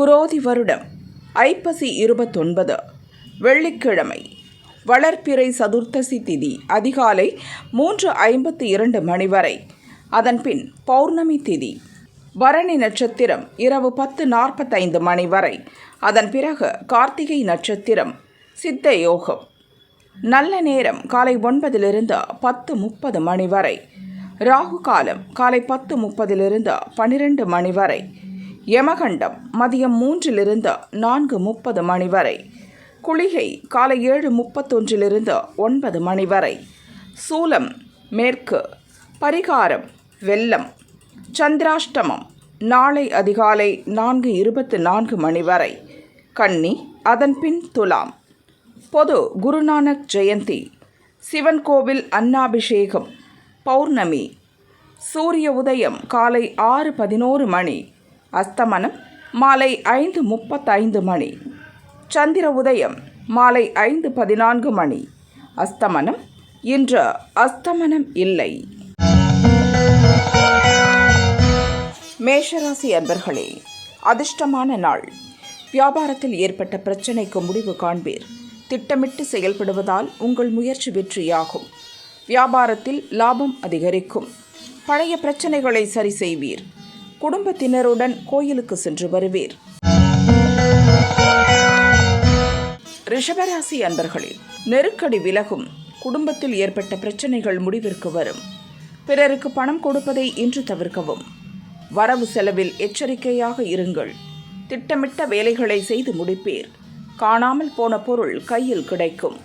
குரோதி வருடம் ஐப்பசி இருபத்தொன்பது வெள்ளிக்கிழமை வளர்ப்பிறை சதுர்த்தசி திதி அதிகாலை மூன்று ஐம்பத்தி இரண்டு மணி வரை. அதன்பின் பௌர்ணமி திதி பரணி நட்சத்திரம் இரவு பத்து நாற்பத்தைந்து மணி வரை. அதன் பிறகு கார்த்திகை நட்சத்திரம் சித்த யோகம். நல்ல நேரம் காலை ஒன்பதிலிருந்து பத்து முப்பது மணி வரை. ராகு காலம் காலை பத்து முப்பதிலிருந்து பன்னிரண்டு மணி வரை. யமகண்டம் மதியம் மூன்றிலிருந்து நான்கு முப்பது மணி வரை. குளிகை காலை ஏழு முப்பத்தொன்றிலிருந்து ஒன்பது மணி வரை. சூலம் மேற்கு. பரிகாரம் வெள்ளம். சந்திராஷ்டமம் நாளை அதிகாலை நான்கு இருபத்து நான்கு மணி வரை. கன்னி அதன்பின் துலாம். பொது குருநானக் ஜெயந்தி சிவன் கோவில் அன்னாபிஷேகம் பௌர்ணமி. சூரிய உதயம் காலை ஆறு பதினோரு மணி. அஸ்தமனம் மாலை ஐந்து முப்பத்தைந்து மணி. சந்திர உதயம் மாலை ஐந்து பதினான்கு மணி. அஸ்தமனம் இன்று அஸ்தமனம் இல்லை. மேஷராசி அன்பர்களே அதிர்ஷ்டமான நாள். வியாபாரத்தில் ஏற்பட்ட பிரச்சனைக்கு முடிவு காண்பீர். திட்டமிட்டு செயல்படுவதால் உங்கள் முயற்சி வெற்றியாகும். வியாபாரத்தில் லாபம் அதிகரிக்கும். பழைய பிரச்சனைகளை சரி செய்வீர். குடும்பத்தினருடன் கோயிலுக்கு சென்று வருவீர். ரிஷபராசி அன்பர்களே நெருக்கடி விலகும். குடும்பத்தில் ஏற்பட்ட பிரச்சனைகள் முடிவிற்கு வரும். பிறருக்கு பணம் கொடுப்பதை இன்று தவிர்க்கவும். வரவு செலவில் எச்சரிக்கையாக இருங்கள். திட்டமிட்ட வேலைகளை செய்து முடிப்பீர். காணாமல் போன பொருள் கையில் கிடைக்கும்.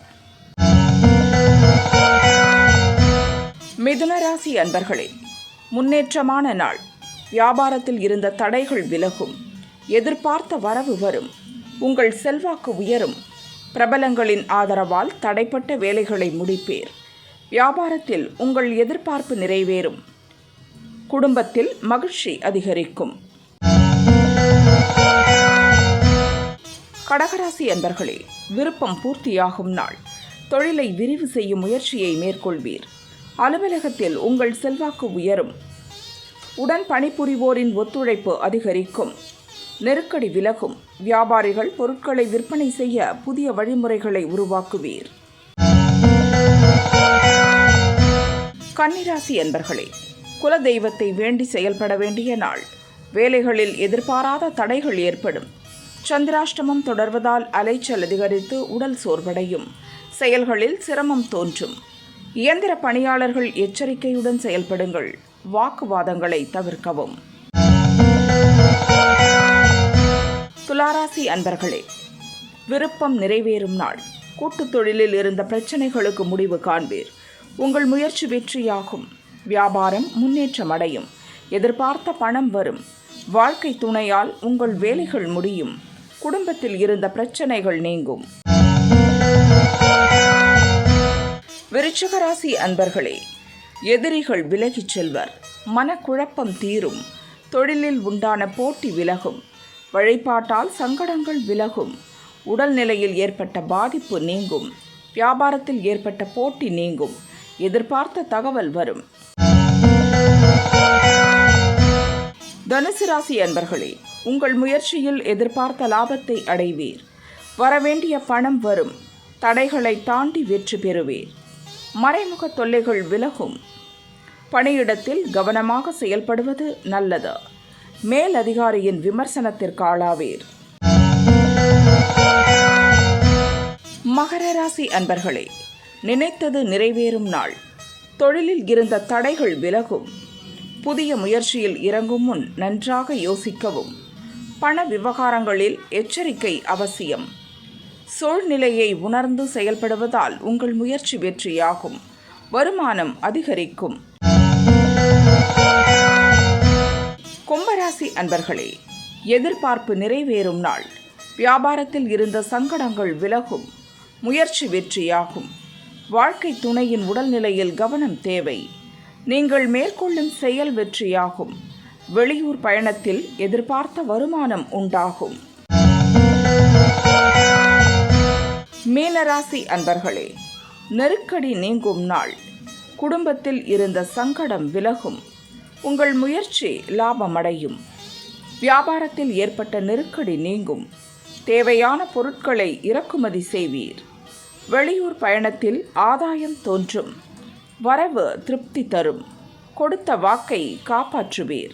மிதுன ராசி அன்பர்களே முன்னேற்றமான நாள். வியாபாரத்தில் இருந்த தடைகள் விலகும். எதிர்பார்த்த வரவு வரும். உங்கள் செல்வாக்கு உயரும். பிரபலங்களின் ஆதரவால் தடைப்பட்ட வேலைகளை முடிப்பீர். வியாபாரத்தில் உங்கள் எதிர்பார்ப்பு நிறைவேறும். குடும்பத்தில் மகிழ்ச்சி அதிகரிக்கும். கடகராசி அன்பர்களே விருப்பம் பூர்த்தியாகும் நாள். தொழிலை விரிவு செய்யும் முயற்சியை மேற்கொள்வீர். அலுவலகத்தில் உங்கள் செல்வாக்கு உயரும். உடன் பணிபுரிவோரின் ஒத்துழைப்பு அதிகரிக்கும். நெருக்கடி விலகும். வியாபாரிகள் பொருட்களை விற்பனை செய்ய புதிய வழிமுறைகளை உருவாக்குவீர். கன்னிராசி என்பர்களே குலதெய்வத்தை வேண்டி செயல்பட வேண்டிய நாள். வேலைகளில் எதிர்பாராத தடைகள் ஏற்படும். சந்திராஷ்டமம் தொடர்வதால் அலைச்சல் அதிகரித்து உடல் சோர்வடையும். செயல்களில் சிரமம் தோன்றும். இயந்திர பணியாளர்கள் எச்சரிக்கையுடன் செயல்படுங்கள். வாக்குவாதங்களை தவிர்க்கவும். துளாராசி அன்பர்களே விருப்பம் நிறைவேறும் நாள். கூட்டுத் தொழிலில் இருந்த பிரச்சனைகளுக்கு முடிவு காண்பீர். உங்கள் முயற்சி வெற்றியாகும். வியாபாரம் முன்னேற்றம் அடையும். எதிர்பார்த்த பணம் வரும். வாழ்க்கை துணையால் உங்கள் வேலைகள் முடியும். குடும்பத்தில் இருந்த பிரச்சனைகள் நீங்கும். விருச்சகராசி அன்பர்களே எதிரிகள் விலகிச் செல்வர். மனக்குழப்பம் தீரும். தொழிலில் உண்டான போட்டி விலகும். வழிபாட்டால் சங்கடங்கள் விலகும். உடல்நிலையில் ஏற்பட்ட பாதிப்பு நீங்கும். வியாபாரத்தில் ஏற்பட்ட போட்டி நீங்கும். எதிர்பார்த்த தகவல் வரும். தனுசு ராசி அன்பர்களே உங்கள் முயற்சியில் எதிர்பார்த்த லாபத்தை அடைவீர். வரவேண்டிய பணம் வரும். தடைகளை தாண்டி வெற்றி பெறுவீர். மறைமுக தொல்லைகள் விலகும். பணியிடத்தில் கவனமாக செயல்படுவது நல்லது. மேல் அதிகாரியின் விமர்சனத்திற்கு ஆளாவீர். மகர ராசி அன்பர்களே நினைத்தது நிறைவேறும் நாள். தொழிலில் இருந்த தடைகள் விலகும். புதிய முயற்சியில் இறங்கும் முன் நன்றாக யோசிக்கவும். பண விவகாரங்களில் எச்சரிக்கை அவசியம். சூழ்நிலையை உணர்ந்து செயல்படுவதால் உங்கள் முயற்சி வெற்றியாகும். வருமானம் அதிகரிக்கும். கும்பராசி அன்பர்களே எதிர்பார்ப்பு நிறைவேறும் நாள். வியாபாரத்தில் இருந்த சங்கடங்கள் விலகும். முயற்சி வெற்றியாகும். வாழ்க்கை துணையின் உடல்நிலையில் கவனம் தேவை. நீங்கள் மேற்கொள்ளும் செயல் வெற்றியாகும். வெளியூர் பயணத்தில் எதிர்பார்த்த வருமானம் உண்டாகும். மீனராசி அன்பர்களே நெருக்கடி நீங்கும் நாள். குடும்பத்தில் இருந்த சங்கடம் விலகும். உங்கள் முயற்சி லாபமடையும். வியாபாரத்தில் ஏற்பட்ட நெருக்கடி நீங்கும். தேவையான பொருட்களை இறக்குமதி செய்வீர். வெளியூர் பயணத்தில் ஆதாயம் தோன்றும். வரவு திருப்தி தரும். கொடுத்த வாக்கை காப்பாற்றுவீர்.